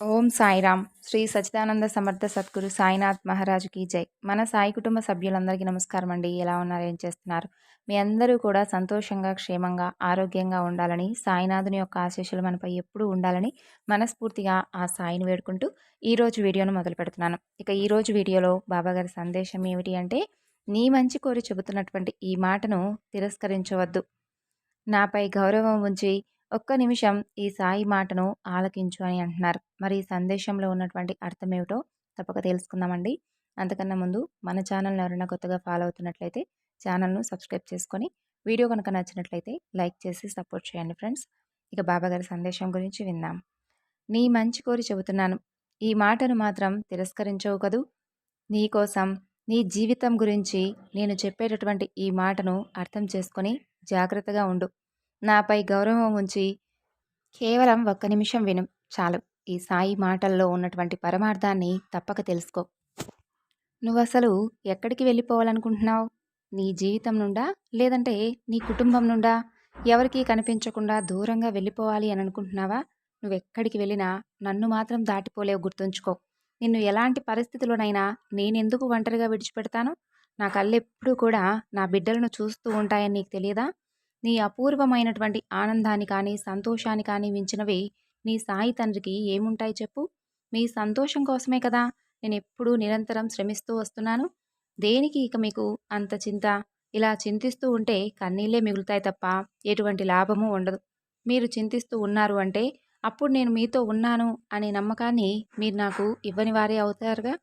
ఓం సాయిరామ్. శ్రీ సచిదానంద సమర్థ సద్గురు సాయినాథ్ మహారాజుకి జై. మన సాయి కుటుంబ సభ్యులందరికీ నమస్కారం అండి. ఎలా ఉన్నారు? ఏం చేస్తున్నారు? మీ అందరూ కూడా సంతోషంగా క్షేమంగా ఆరోగ్యంగా ఉండాలని సాయినాథుని యొక్క ఆశీస్సులు మనపై ఎప్పుడూ ఉండాలని మనస్ఫూర్తిగా ఆ సాయిని వేడుకుంటూ ఈరోజు వీడియోను మొదలు పెడుతున్నాను. ఇక ఈరోజు వీడియోలో బాబాగారి సందేశం ఏమిటి అంటే నీ మంచి కోరి చెబుతున్నటువంటి ఈ మాటను తిరస్కరించవద్దు. నాపై గౌరవం ఉంచి ఒక్క నిమిషం ఈ సాయి మాటను ఆలకించు అని అంటున్నారు. మరి ఈ సందేశంలో ఉన్నటువంటి అర్థం ఏమిటో తప్పక తెలుసుకుందామండి. అంతకన్నా ముందు మన ఛానల్ని ఎవరైనా కొత్తగా ఫాలో అవుతున్నట్లయితే ఛానల్ను సబ్స్క్రైబ్ చేసుకొని వీడియో కనుక నచ్చినట్లయితే లైక్ చేసి సపోర్ట్ చేయండి ఫ్రెండ్స్. ఇక బాబాగారి సందేశం గురించి విందాం. నీ మంచి కోరి చెబుతున్నాను. ఈ మాటను మాత్రం తిరస్కరించవు కదూ? నీ కోసం నీ జీవితం గురించి నేను చెప్పేటటువంటి ఈ మాటను అర్థం చేసుకొని జాగ్రత్తగా ఉండు. నాపై గౌరవం ఉంచి కేవలం ఒక్క నిమిషం విను చాలు. ఈ సాయి మాటల్లో ఉన్నటువంటి పరమార్థాన్ని తప్పక తెలుసుకో. నువ్వు అసలు ఎక్కడికి వెళ్ళిపోవాలనుకుంటున్నావు? నీ జీవితం నుండా? లేదంటే నీ కుటుంబం నుండా? ఎవరికీ కనిపించకుండా దూరంగా వెళ్ళిపోవాలి అని అనుకుంటున్నావా? నువ్వెక్కడికి వెళ్ళినా నన్ను మాత్రం దాటిపోలేవు గుర్తుంచుకో. నిన్ను ఎలాంటి పరిస్థితుల్లోనైనా నేనెందుకు ఒంటరిగా విడిచిపెడతాను? నా కళ్ళెప్పుడూ కూడా నా బిడ్డలను చూస్తూ ఉంటాయని నీకు తెలియదా? నీ అపూర్వమైనటువంటి ఆనందాన్ని కానీ సంతోషాన్ని కానీ మించినవి నీ సాయి తండ్రికి ఏముంటాయి చెప్పు? మీ సంతోషం కోసమే కదా నేను ఎప్పుడూ నిరంతరం శ్రమిస్తూ వస్తున్నాను. దేనికి ఇక మీకు అంత చింత? ఇలా చింతిస్తూ ఉంటే కన్నీళ్ళే మిగులుతాయి తప్ప ఎటువంటి లాభము ఉండదు. మీరు చింతిస్తూ ఉన్నారు అంటే అప్పుడు నేను మీతో ఉన్నాను అనే నమ్మకాన్ని మీరు నాకు ఇవ్వని వారే అవుతారుగా?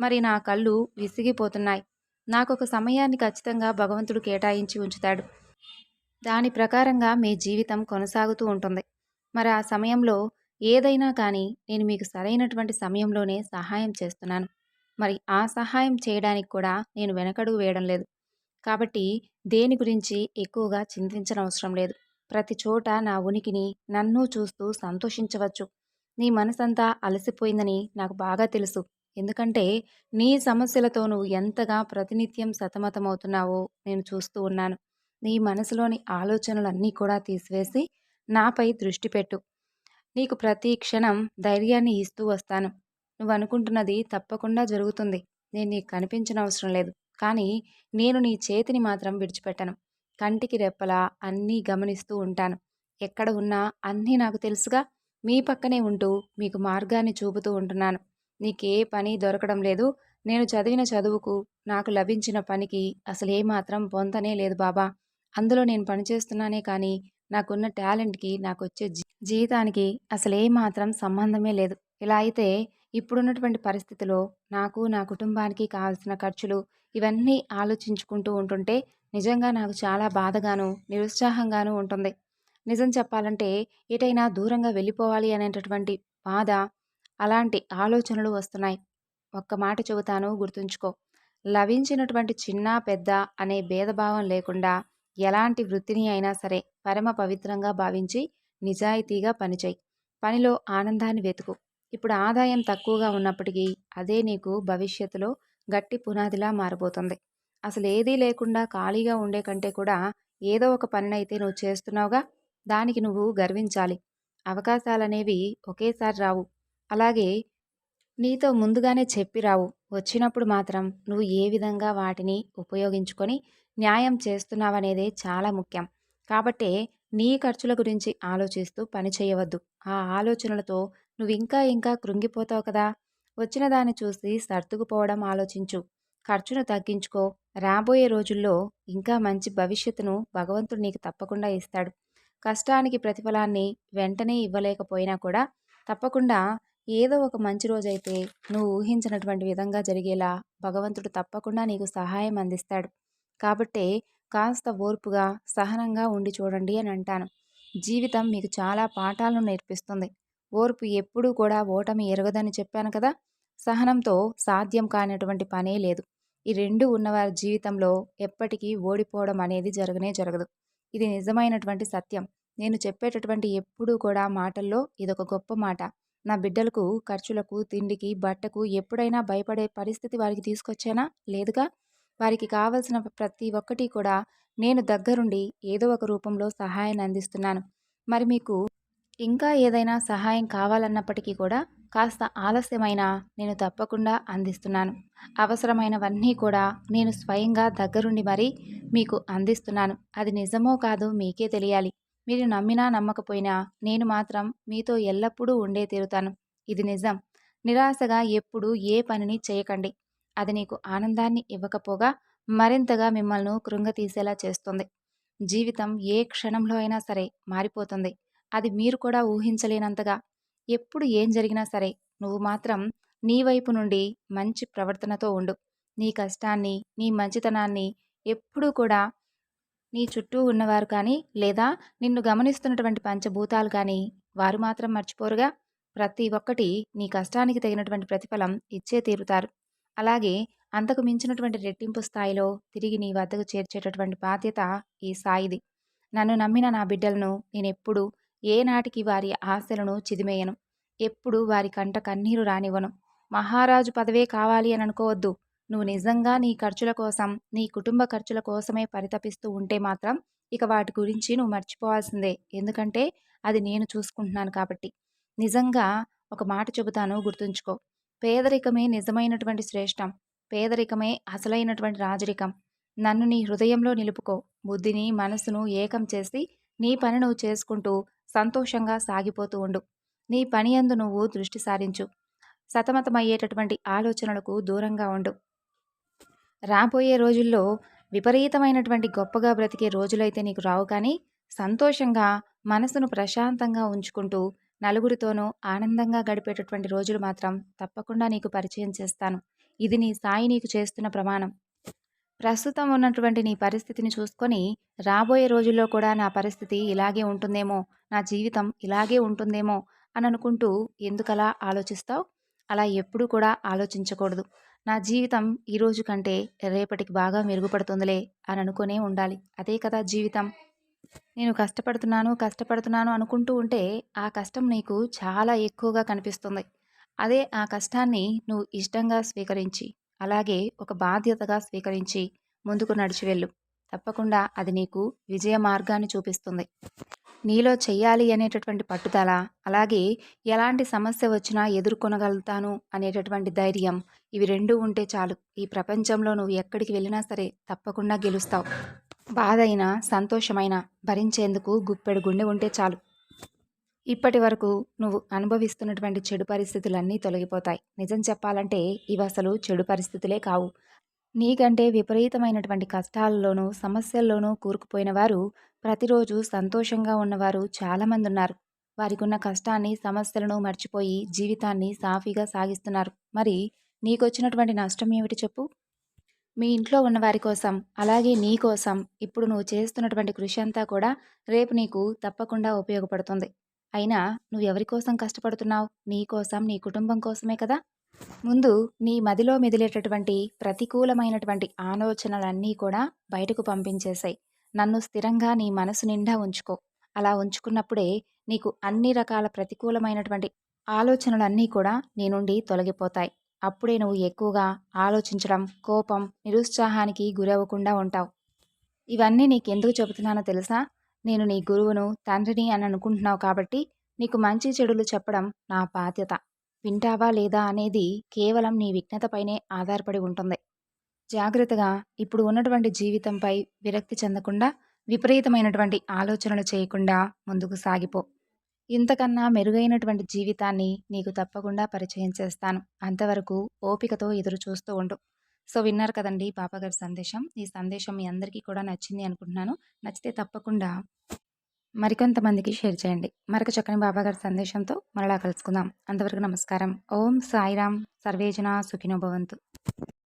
మరి నా కళ్ళు విసిగిపోతున్నాయి. నాకు ఒక సమయాన్ని ఖచ్చితంగా భగవంతుడు కేటాయించి ఉంచుతాడు. దాని ప్రకారంగా మీ జీవితం కొనసాగుతూ ఉంటుంది. మరి ఆ సమయంలో ఏదైనా కానీ నేను మీకు సరైనటువంటి సమయంలోనే సహాయం చేస్తున్నాను. మరి ఆ సహాయం చేయడానికి కూడా నేను వెనకడుగు వేయడం లేదు. కాబట్టి దేని గురించి ఎక్కువగా చింతించనవసరం లేదు. ప్రతి చోట నా ఉనికిని నన్ను చూస్తూ సంతోషించవచ్చు. నీ మనసంతా అలసిపోయిందని నాకు బాగా తెలుసు. ఎందుకంటే నీ సమస్యలతో నువ్వు ఎంతగా ప్రతినిత్యం సతమతమవుతున్నావో నేను చూస్తూ ఉన్నాను. నీ మనసులోని ఆలోచనలన్నీ కూడా తీసివేసి నాపై దృష్టి పెట్టు. నీకు ప్రతి క్షణం ధైర్యాన్ని ఇస్తూ వస్తాను. నువ్వు అనుకుంటున్నది తప్పకుండా జరుగుతుంది. నేను నీకు కనిపించిన అవసరం లేదు. కానీ నేను నీ చేతిని మాత్రం విడిచిపెట్టను. కంటికి రెప్పలా అన్నీ గమనిస్తూ ఉంటాను. ఎక్కడ ఉన్నా అన్నీ నాకు తెలుసుగా. మీ పక్కనే ఉంటూ మీకు మార్గాన్ని చూపుతూ ఉంటున్నాను. నీకే పని దొరకడం లేదు. నేను చదివిన చదువుకు నాకు లభించిన పనికి అసలు ఏమాత్రం పొందనే లేదు బాబా. అందులో నేను పనిచేస్తున్నానే కానీ నాకున్న టాలెంట్కి నాకు వచ్చే జీవితానికి అసలు ఏమాత్రం సంబంధమే లేదు. ఇలా అయితే ఇప్పుడున్నటువంటి పరిస్థితిలో నాకు నా కుటుంబానికి కావాల్సిన ఖర్చులు ఇవన్నీ ఆలోచించుకుంటూ ఉంటుంటే నిజంగా నాకు చాలా బాధగాను నిరుత్సాహంగాను ఉంటుంది. నిజం చెప్పాలంటే ఎటైనా దూరంగా వెళ్ళిపోవాలి అనేటటువంటి బాధ అలాంటి ఆలోచనలు వస్తున్నాయి. ఒక్క మాట చెబుతాను గుర్తుంచుకో. లభించినటువంటి చిన్న పెద్ద అనే భేదభావం లేకుండా ఎలాంటి వృత్తిని అయినా సరే పరమ పవిత్రంగా భావించి నిజాయితీగా పనిచేయి. పనిలో ఆనందాన్ని వెతుకు. ఇప్పుడు ఆదాయం తక్కువగా ఉన్నప్పటికీ అదే నీకు భవిష్యత్తులో గట్టి పునాదిలా మారబోతుంది. అసలు ఏదీ లేకుండా ఖాళీగా ఉండే కంటే కూడా ఏదో ఒక పనినైతే నువ్వు చేస్తున్నావుగా? దానికి నువ్వు గర్వించాలి. అవకాశాలనేవి ఒకేసారి రావు. అలాగే నీతో ముందుగానే చెప్పి రావు. వచ్చినప్పుడు మాత్రం నువ్వు ఏ విధంగా వాటిని ఉపయోగించుకొని న్యాయం చేస్తున్నావనేదే చాలా ముఖ్యం. కాబట్టే నీ ఖర్చుల గురించి ఆలోచిస్తూ పని చేయవద్దు. ఆ ఆలోచనలతో నువ్వు ఇంకా ఇంకా కృంగిపోతావు కదా. వచ్చిన దాన్ని చూసి సర్దుకుపోవడం ఆలోచించు. ఖర్చును తగ్గించుకో. రాబోయే రోజుల్లో ఇంకా మంచి భవిష్యత్తును భగవంతుడు నీకు తప్పకుండా ఇస్తాడు. కష్టానికి ప్రతిఫలాన్ని వెంటనే ఇవ్వలేకపోయినా కూడా తప్పకుండా ఏదో ఒక మంచి రోజైతే నువ్వు ఊహించినటువంటి విధంగా జరిగేలా భగవంతుడు తప్పకుండా నీకు సహాయం అందిస్తాడు. కాబట్టే కాస్త ఓర్పుగా సహనంగా ఉండి చూడండి అని అంటాను. జీవితం మీకు చాలా పాఠాలను నేర్పిస్తుంది. ఓర్పు ఎప్పుడూ కూడా ఓటమి ఎరగదని చెప్పాను కదా! సహనంతో సాధ్యం కానటువంటి పనే లేదు. ఈ రెండు ఉన్నవారి జీవితంలో ఎప్పటికీ ఓడిపోవడం అనేది జరగనే జరగదు. ఇది నిజమైనటువంటి సత్యం. నేను చెప్పేటటువంటి ఎప్పుడూ కూడా మాటల్లో ఇదొక గొప్ప మాట. నా బిడ్డలకు ఖర్చులకు తిండికి బట్టకు ఎప్పుడైనా భయపడే పరిస్థితి వారికి తీసుకొచ్చానా? లేదుగా? వారికి కావలసిన ప్రతి ఒక్కటి కూడా నేను దగ్గరుండి ఏదో ఒక రూపంలో సహాయాన్ని అందిస్తున్నాను. మరి మీకు ఇంకా ఏదైనా సహాయం కావాలన్నప్పటికీ కూడా కాస్త ఆలస్యమైనా నేను తప్పకుండా అందిస్తున్నాను. అవసరమైనవన్నీ కూడా నేను స్వయంగా దగ్గరుండి మరీ మీకు అందిస్తున్నాను. అది నిజమో కాదో మీకే తెలియాలి. మీరు నమ్మినా నమ్మకపోయినా నేను మాత్రం మీతో ఎల్లప్పుడూ ఉండే తీరుతాను. ఇది నిజం. నిరాశగా ఎప్పుడూ ఏ పనిని చేయకండి. అది నీకు ఆనందాన్ని ఇవ్వకపోగా మరింతగా మిమ్మల్ని కృంగతీసేలా చేస్తుంది. జీవితం ఏ క్షణంలో అయినా సరే మారిపోతుంది. అది మీరు కూడా ఊహించలేనంతగా. ఎప్పుడు ఏం జరిగినా సరే నువ్వు మాత్రం నీ వైపు నుండి మంచి ప్రవర్తనతో ఉండు. నీ కష్టాన్ని నీ మంచితనాన్ని ఎప్పుడూ కూడా నీ చుట్టూ ఉన్నవారు కానీ లేదా నిన్ను గమనిస్తున్నటువంటి పంచభూతాలు కానీ వారు మాత్రం మర్చిపోరుగా. ప్రతి ఒక్కటి నీ కష్టానికి తగినటువంటి ప్రతిఫలం ఇచ్చే తీరుతారు. అలాగే అంతకు మించినటువంటి రెట్టింపు స్థాయిలో తిరిగి నీ వద్దకు చేర్చేటటువంటి బాధ్యత ఈ సాయిది. నన్ను నమ్మిన నా బిడ్డలను నేనెప్పుడు ఏనాటికి వారి ఆశలను చిదిమేయను. ఎప్పుడు వారి కంట కన్నీరు రానివ్వను. మహారాజు పదవే కావాలి అని అనుకోవద్దు. నువ్వు నిజంగా నీ ఖర్చుల కోసం నీ కుటుంబ ఖర్చుల కోసమే పరితపిస్తూ ఉంటే మాత్రం ఇక వాటి గురించి నువ్వు మర్చిపోవాల్సిందే. ఎందుకంటే అది నేను చూసుకుంటున్నాను కాబట్టి. నిజంగా ఒక మాట చెబుతాను గుర్తుంచుకో. పేదరికమే నిజమైనటువంటి శ్రేష్టం. పేదరికమే అసలైనటువంటి రాజరికం. నన్ను నీ హృదయంలో నిలుపుకో. బుద్ధిని మనసును ఏకం చేసి నీ పని నువ్వు చేసుకుంటూ సంతోషంగా సాగిపోతూ ఉండు. నీ పని అందు నువ్వు దృష్టి సారించు. సతమతమయ్యేటటువంటి ఆలోచనలకు దూరంగా ఉండు. రాబోయే రోజుల్లో విపరీతమైనటువంటి గొప్పగా బ్రతికే రోజులైతే నీకు రావు కానీ సంతోషంగా మనసును ప్రశాంతంగా ఉంచుకుంటూ నలుగురితోనూ ఆనందంగా గడిపేటటువంటి రోజులు మాత్రం తప్పకుండా నీకు పరిచయం చేస్తాను. ఇది నీ సాయి నీకు చేస్తున్న ప్రమాణం. ప్రస్తుతం ఉన్నటువంటి నీ పరిస్థితిని చూసుకొని రాబోయే రోజుల్లో కూడా నా పరిస్థితి ఇలాగే ఉంటుందేమో నా జీవితం ఇలాగే ఉంటుందేమో అని అనుకుంటూ ఎందుకలా ఆలోచిస్తావు? అలా ఎప్పుడూ కూడా ఆలోచించకూడదు. నా జీవితం ఈరోజు కంటే రేపటికి బాగా మెరుగుపడుతుందిలే అని అనుకునే ఉండాలి. అదే కదా జీవితం. నేను కష్టపడుతున్నాను కష్టపడుతున్నాను అనుకుంటూ ఉంటే ఆ కష్టం నీకు చాలా ఎక్కువగా కనిపిస్తుంది. అదే ఆ కష్టాన్ని నువ్వు ఇష్టంగా స్వీకరించి అలాగే ఒక బాధ్యతగా స్వీకరించి ముందుకు నడిచి వెళ్ళు. తప్పకుండా అది నీకు విజయ మార్గాన్ని చూపిస్తుంది. నీలో చెయ్యాలి అనేటటువంటి పట్టుదల అలాగే ఎలాంటి సమస్య వచ్చినా ఎదుర్కొనగలుగుతాను అనేటటువంటి ధైర్యం ఇవి రెండూ ఉంటే చాలు. ఈ ప్రపంచంలో నువ్వు ఎక్కడికి వెళ్ళినా సరే తప్పకుండా గెలుస్తావు. బాధైనా సంతోషమైనా సంతోషమైన భరించేందుకు గుప్పెడు గుండె ఉంటే చాలు. ఇప్పటి వరకు నువ్వు అనుభవిస్తున్నటువంటి చెడు పరిస్థితులన్నీ తొలగిపోతాయి. నిజం చెప్పాలంటే ఇవి అసలు చెడు పరిస్థితులే కావు. నీకంటే విపరీతమైనటువంటి కష్టాల్లోనూ సమస్యల్లోనూ కూరుకుపోయిన వారు ప్రతిరోజు సంతోషంగా ఉన్నవారు చాలామంది ఉన్నారు వారికి ఉన్న కష్టాన్ని సమస్యలను మర్చిపోయి జీవితాన్ని సాఫీగా సాగిస్తున్నారు. మరి నీకొచ్చినటువంటి నష్టం ఏమిటి చెప్పు? మీ ఇంట్లో ఉన్న వారి కోసం అలాగే నీ కోసం ఇప్పుడు నువ్వు చేస్తున్నటువంటి కృషి అంతా కూడా రేపు నీకు తప్పకుండా ఉపయోగపడుతుంది. అయినా నువ్వు ఎవరి కోసం కష్టపడుతున్నావు? నీ కోసం నీ కుటుంబం కోసమే కదా? ముందు నీ మదిలో మెదిలేటటువంటి ప్రతికూలమైనటువంటి ఆలోచనలన్నీ కూడా బయటకు పంపించేశాయి నన్ను స్థిరంగా నీ మనసు నిండా ఉంచుకో. అలా ఉంచుకున్నప్పుడే నీకు అన్ని రకాల ప్రతికూలమైనటువంటి ఆలోచనలన్నీ కూడా నీ నుండి తొలగిపోతాయి. అప్పుడే నువ్వు ఎక్కువగా ఆలోచించడం కోపం నిరుత్సాహానికి గురవ్వకుండా ఉంటావు. ఇవన్నీ నీకెందుకు చెబుతున్నానో తెలుసా? నేను నీ గురువును తండ్రిని అని అనుకుంటున్నావు కాబట్టి నీకు మంచి చెడులు చెప్పడం నా బాధ్యత. వింటావా లేదా అనేది కేవలం నీ విఘ్నతపైనే ఆధారపడి ఉంటుంది. జాగ్రత్తగా ఇప్పుడు ఉన్నటువంటి జీవితంపై విరక్తి చెందకుండా విపరీతమైనటువంటి ఆలోచనలు చేయకుండా ముందుకు సాగిపో. ఇంతకన్నా మెరుగైనటువంటి జీవితాన్ని నీకు తప్పకుండా పరిచయం చేస్తాను. అంతవరకు ఓపికతో ఎదురు చూస్తూ ఉండు. సో విన్నారు కదండి పాపగారి సందేశం. ఈ సందేశం మీ అందరికీ కూడా నచ్చింది అనుకుంటున్నాను. నచ్చితే తప్పకుండా మరికొంతమందికి షేర్ చేయండి. మరొక చక్కని బాబాగారి సందేశంతో మరలా కలుసుకుందాం. అంతవరకు నమస్కారం. ఓం సాయిరామ్. సర్వేజన సుఖినోభవంతు